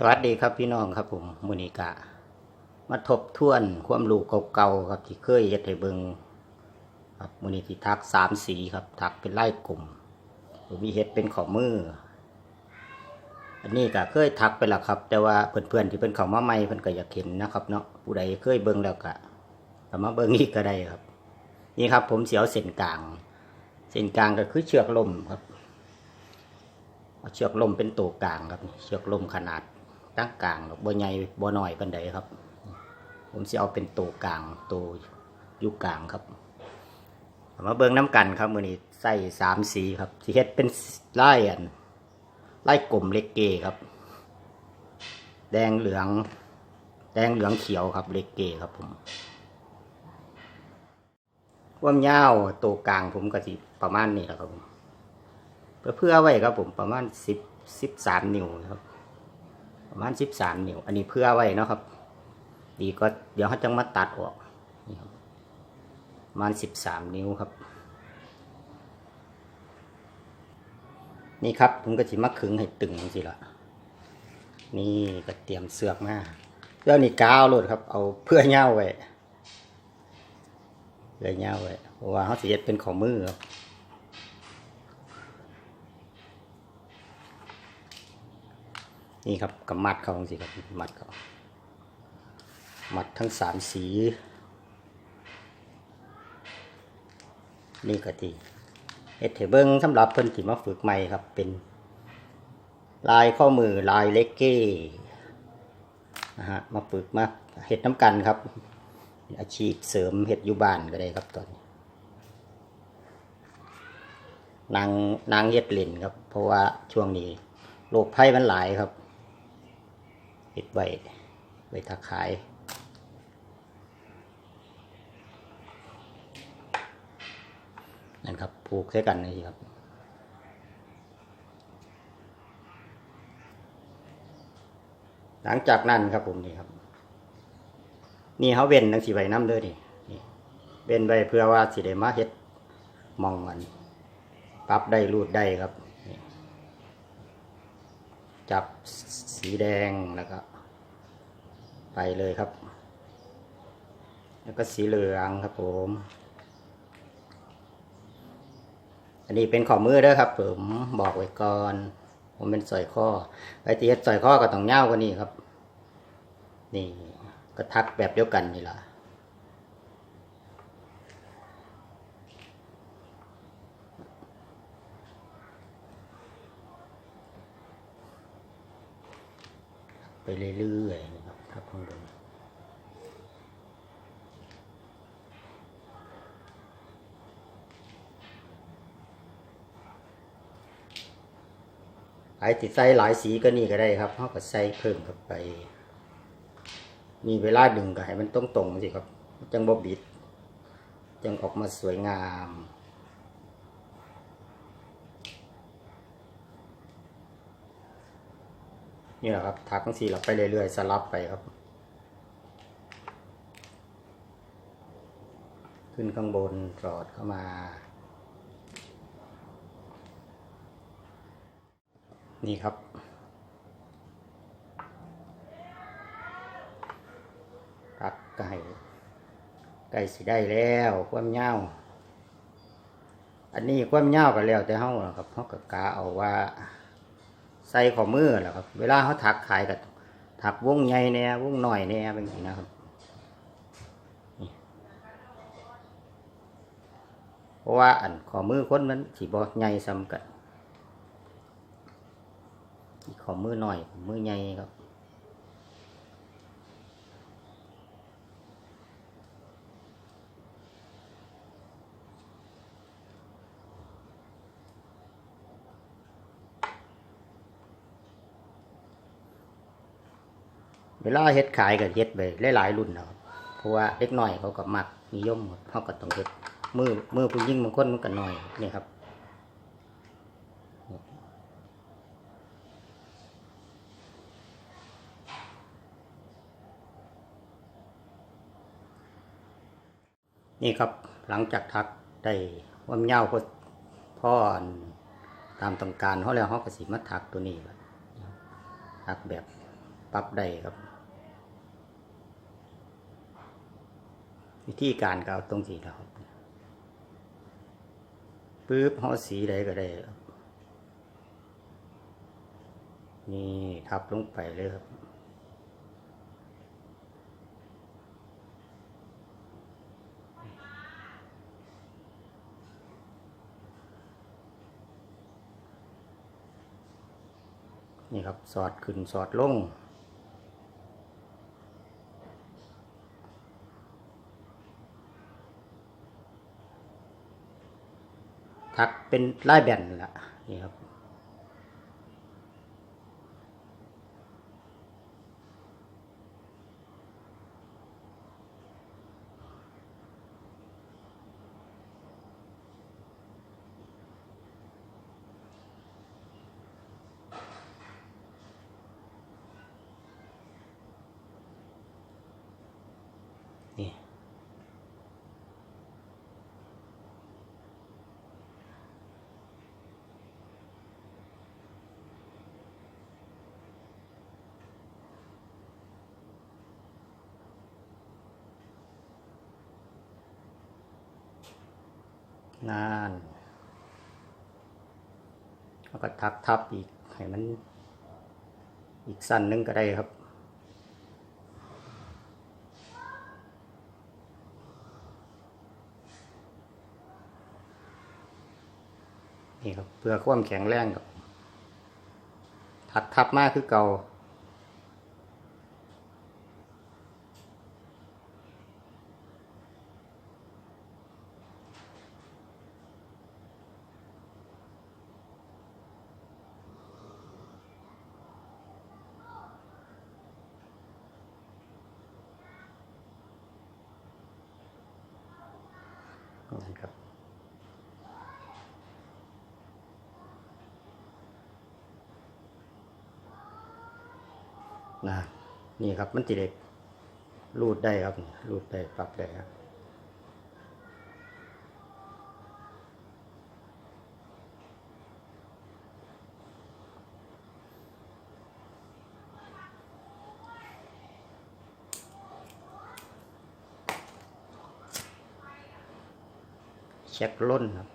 สวัสดีครับพี่น้องครับผมมูนิกะ มาทบทวนความรู้เก่าๆครับที่เคยเฮ็ดให้เบิงครับมูนิธิทักสามสีครับ ทักเป็นไล่กลุ่มหรือมีเฮ็ดเป็นขอมือ อันนี้ก็เคยทักไปแล้วครับ แต่ว่าเพื่อนๆที่เป็นเขามาใหม่เพิ่อนก็อยากเห็นนะครับเนาะผู้ใดเคยเบิงแล้วก็ก็มาเบิงอีกก็ได้ครับ นี่ครับ ผมเสียวเส้นกลาง เส้นกลางก็คือเชือกลมครับเอาเชือกลมเป็นตัวกลางครับ เชือกลมขนาด ตั้งกลางหรอกบ่ใหญ่บ่น้อยปานใดครับ ผมสิเอาเป็นตัวกลางตัวยู่กลางครับมาเบิ่งน้ำกันครับมือนี้ใส่สามสีครับสิเฮ็ดเป็นไลายอันไลายกลมเล็กเกครับ แดงเหลือง แดงเหลืองเขียวครับเล็กเกครับผมความยาวตัวกลางผมก็สิประมาณนี้ครับผมเพื่อเพื่อไว้ครับผมประมาณสิบสิบสามนิ้วครับ ประมาณสิบสามนิ้วอันนี้เพื่อไว้นะครับ ดีก็เดี๋ยวเขาจะมาตัดออกนี่ครับประมาณสิบสามนิ้วครับ นี่ครับผมก็จะมาขึงให้ตึงสิละนี่ก็เตรียมเสือกมาแล้วนี่กาวโหลดครับ เอาเพื่อเง่าไว้เลยเงาไว้เพราะว่าเขาสิเฮ็ดเป็นของมือครับ นี่ครับกับมัดเขาสิครับมัดเขามัดทั้งสามสี นี่ก็ดีเฮ็ดให้เบิงสำหรับเพิ่นที่มาฝึกใหม่ครับเป็นลายข้อมือลายเล็กเก้นะฮะมาฝึกมาเฮ็ดน้ำกันครับ อาชีพเสริมเห็ดอยู่บ้านก็ได้ครับตอนนี้นางนางเฮ็ดเล่นครับ เพราะว่าช่วงนี้โรคภัยมันหลายครับ เห็ดไว้ไว้ถ้าขายนั่นครับผูกใส่กันนี่ครับหลังจากนั้นครับผมนี่ครับ นี่เขาเว้นนังสีใบน้ำเด้อนี่นี่เว้นไว้เพื่อว่าสิได้มาเฮ็ดมองมันปรับได้รูดได้ครับ จับสีแดงแล้วก็ไปเลยครับ แล้วก็สีเหลืองครับผม อันนี้เป็นข้อมือเด้อครับ ผมบอกไว้ก่อน ผมเป็นสอยข้อไอ้ที่เฮ็ดสอยข้อก็ต้องเงากว่านี้ครับ นี่ก็ทักแบบเดียวกันนี่ละ ไปเรื่อยๆนะครับทักข้างบนไอ้ติดใส่หลายสีก็นี่ก็ได้ครับเขาก็ใส่เพิ่มเข้าไป มีเวลาดึงก็ให้มันตรงตรงๆสิครับ จังบ่บิด จังออกมาสวยงาม นี่แหละครับทักทั้งสี่เราไปเรื่อยๆสลับไปครับ ขึ้นข้างบนสอดเข้ามา นี่ครับตัดไก่ไก่สิได้แล้วความยาอันนี้ความยาวก็แล้วแต่เฮาล่ะครับเฮาก็กาเอาว่า ใส่ข้อมือแหละครับ เวลาเขาถักขายก็ถักวงใหญ่เนี่ยวงหน่อยเนี่ยเป็นอย่างนี้นะครับเพราะว่าอันข้อมือคนมันสีบอใหญ่ซ้ำกันข้อมือหน่อย มือใหญ่ครับ วลาเฮ็ดขายก็เฮ็ดไปหลายๆรุ่นเนาะเพราะว่าเล็กน้อยเขาก็มักนิยมหมดเขาก็ต้องเฮ็ดมือมือผู้ยิ่งบางคนมันก็น้อยนี่ครับนี่ครับหลังจากทักได้ว่ามันยาวพอพ่อนตามต้องการเขาแล้วเขาก็สิมาทักตัวนี้ทักแบบปรับได้ครับ วิธีการก็เอาตรงสีนะครับปึ๊บห่อสีใดก็ได้ นี่ทับลงไปเลยครับนี่ครับ สอดขึ้นสอดลงักเป็นลายแบนละนี่ครับ นานแล้วก็ทับทับอีกให้มัน อีกสั้นนึงก็ได้ครับ นี่ครับเพื่อความแข็งแรงครับทัดทับมากคือเก่า ครับ นะ นี่ครับมันติเด็กรูดได้ครับ รูดได้ปรับได้ครับ ช็คล้นครับ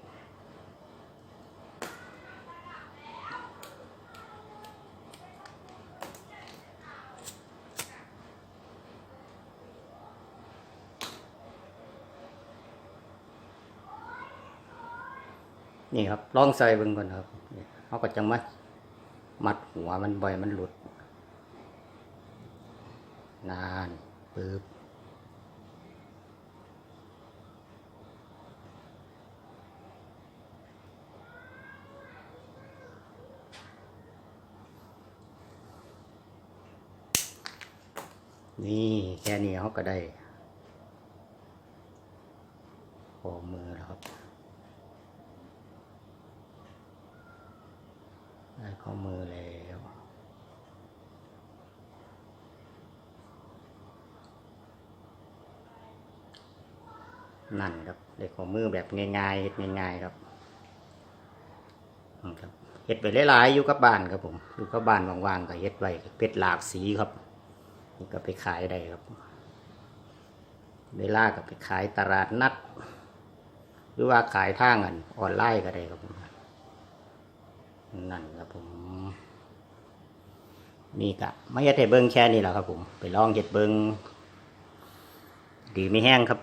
นี่ครับลองใส่เบิ่งก่อนครับเขาก็จะมามัดหัวมันบ่อยมันหลุด นานปึ๊บ นี่แค่นี้เขาก็ได้พอมือแล้วครับได้ข้อมือแล้วนั่นครับได้ข้อมือแบบง่ายๆเฮ็ดง่ายๆครับครับเฮ็ดไปหลายๆอยู่กับบ้านครับผมอยู่กับบ้านว่างๆก็เฮ็ดไว้เป็ดหลากสีครับ ก็ไปขายได้ครับ เวลาก็ไปขายตลาดนัด หรือว่าขายทางอันออนไลน์ก็ได้ครับ นั่นครับผมนี่กะไม่ใช่เบิ้งแค่นี้แหละครับผม ไปลองเห็ดเบิ้งดีไม่แห้งครับ